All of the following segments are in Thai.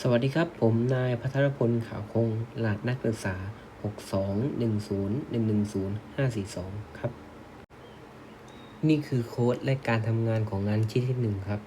สวัสดีครับ ผมนายพัทรพลขาวคงรหัสนักศึกษา 62101105542 ครับ นี่คือโค้ดและการทำงานของงานชิ้นที่หนึ่งครับ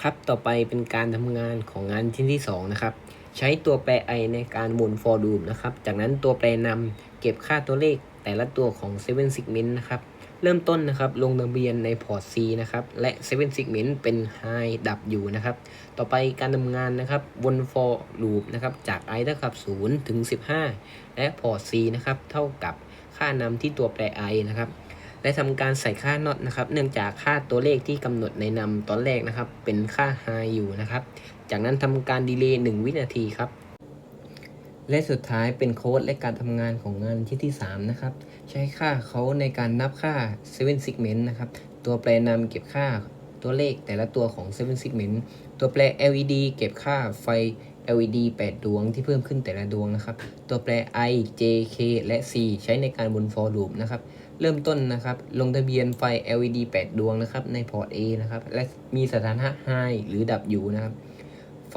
ครับ ต่อไปเป็นการทำงานของงานชิ้นที่ 2 นะครับ ใช้ตัวแปร i ในการหมุน for loop นะครับ จากนั้นตัวแปรนำเก็บค่าตัวเลข แต่ละตัวของ7 segment นะครับเริ่มต้นนะครับลงทะเบียนในพอร์ต C นะครับและ7 segment เป็น high ดับอยู่นะครับต่อไปการทำงานนะครับวน for loop นะครับจาก i เท่ากับ 0 ถึง 15 และพอร์ต C นะครับเท่ากับค่านำที่ตัวแปร i นะครับและทำการใส่ค่า not นะครับเนื่องจากค่าตัวเลขที่กำหนดในนำตอนแรกนะครับเป็นค่า high อยู่นะครับจากนั้นทำการดีเลย์1วินาทีครับ และสุดท้ายเป็นโค้ดและการทำงานของงานชิ้นที่ 3 นะครับ ใช้ค่าเขาในการนับค่า7 segment นะครับ ตัวแปรนำเก็บค่าตัวเลขแต่ละตัวของ7 segment ตัวแปร LED เก็บค่าไฟ LED 8 ดวงที่เพิ่มขึ้นแต่ละดวงนะครับ ตัวแปร I J K และ C ใช้ในการวน for loop นะครับ เริ่มต้นนะครับ ลงทะเบียนไฟ LED 8 ดวงนะครับ ในพอร์ต A นะครับ และมีสถานะ High หรือดับอยู่นะครับ ไฟ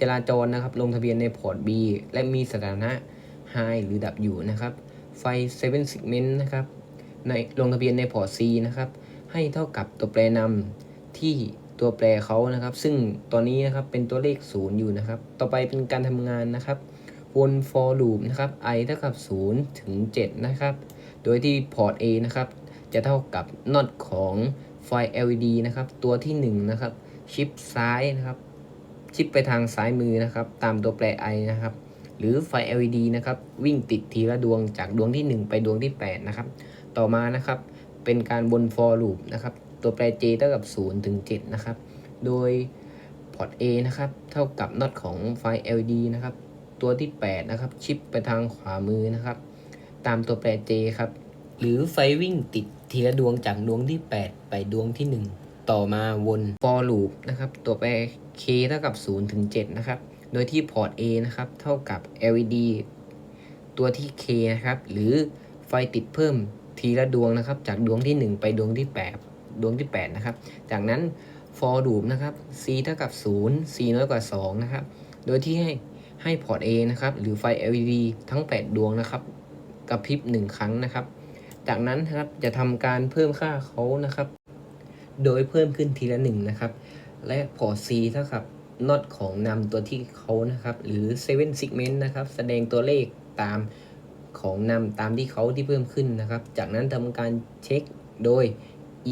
จราจรนะครับ ลงทะเบียนในพอร์ต B และมีสถานะ High หรือดับอยู่นะครับ ไฟ7 segment นะครับ ในลงทะเบียนในพอร์ต C นะครับ ให้เท่ากับตัวแปรนำที่ตัวแปรเขานะครับ ซึ่งตอนนี้นะครับเป็นตัวเลข 0 อยู่นะครับ ต่อไปเป็นการทำงานนะครับวน for loop นะครับ i เท่ากับ 0 ถึง 7 นะครับ โดยที่พอร์ต A นะครับ จะเท่ากับ not ของไฟ LED นะครับ ตัวที่ 1 นะครับ ชิปซ้ายนะครับ ชิปไปทางซ้ายมือนะครับ ตามตัวแปร i นะครับ หรือไฟ LED นะครับ วิ่งติดทีละดวงจากดวงที่ 1 ไปดวงที่ 8 นะครับ ต่อมานะครับ เป็นการวน for loop นะครับ ตัวแปร j เท่ากับ 0 ถึง 7 นะครับ โดยพอร์ต A นะครับ เท่ากับ not ของไฟ LED นะครับ ตัวที่ 8 นะครับ ชิปไปทางขวามือนะครับ ตามตัวแปร j ครับ หรือไฟวิ่งติดทีละดวงจากดวงที่ 8 ไปดวงที่ 1 ต่อมาวน for loop นะครับ ตัวแปร k เท่ากับ 0 ถึง 7 นะครับ โดยที่พอร์ต A นะครับ เท่ากับ LED ตัวที่ k นะครับ หรือไฟติดเพิ่มทีละดวงนะครับ จากดวงที่ 1 ไปดวงที่ 8 ดวงที่ 8 นะครับ จากนั้น for loop นะครับ c เท่ากับ 0 c น้อยกว่า 2 นะครับ โดยที่ให้ให้พอร์ต A นะครับ หรือไฟ LED ทั้ง 8 ดวงนะครับกระพริบ 1 ครั้งนะครับ จากนั้นนะครับจะทำการเพิ่มค่าเขานะครับ โดยเพิ่มขึ้นทีละ1นะครับ และพอร์ต C เท่ากับ not ของนำตัวที่เขานะครับ หรือ7 segment นะครับ แสดงตัวเลขตามของนำตามที่เขาที่เพิ่มขึ้นนะครับ จากนั้นทำการเช็คโดย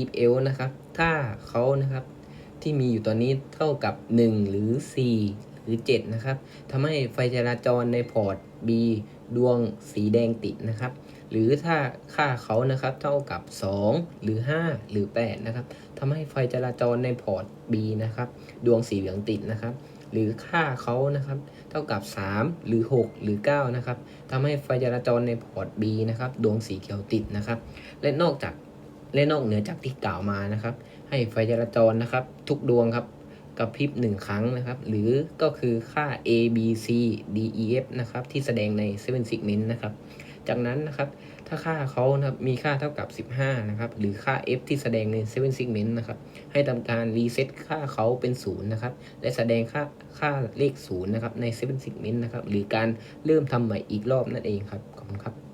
if else นะครับ ถ้าเขานะครับที่มีอยู่ตอนนี้เท่ากับ 1 หรือ 4 หรือ 7 นะครับทำให้ไฟจราจรในพอร์ต B ดวงสีแดงติดนะครับ หรือถ้าค่าเขานะครับเท่ากับ 2 หรือ 5 หรือ 8 นะครับทำให้ไฟจราจรในพอร์ต B นะครับ ดวงสีเหลืองติดนะครับ หรือค่าเขานะครับ เท่ากับ 3 หรือ 6 หรือ 9 นะครับทำให้ไฟจราจรในพอร์ต B นะครับ ดวงสีเขียวติดนะครับ และนอกจากและนอกเหนือจากที่กล่าวมานะครับ ให้ไฟจราจรนะครับ ทุกดวงครับกระพริบ 1 ครั้งนะครับ หรือก็คือค่า A B C D E F นะครับ ที่แสดงใน7 segment นะครับ จากนั้นนะครับ ถ้าค่าเขานะครับมีค่าเท่ากับ 15 นะครับ หรือค่า f ที่แสดงใน7 segment นะครับ ให้ทำการรีเซ็ตค่าเขาเป็น 0 นะครับ และแสดงค่าค่าเลข 0 นะครับ ใน7 segment นะครับ หรือการเริ่มทำใหม่อีกรอบนั่นเองครับ ขอบคุณครับ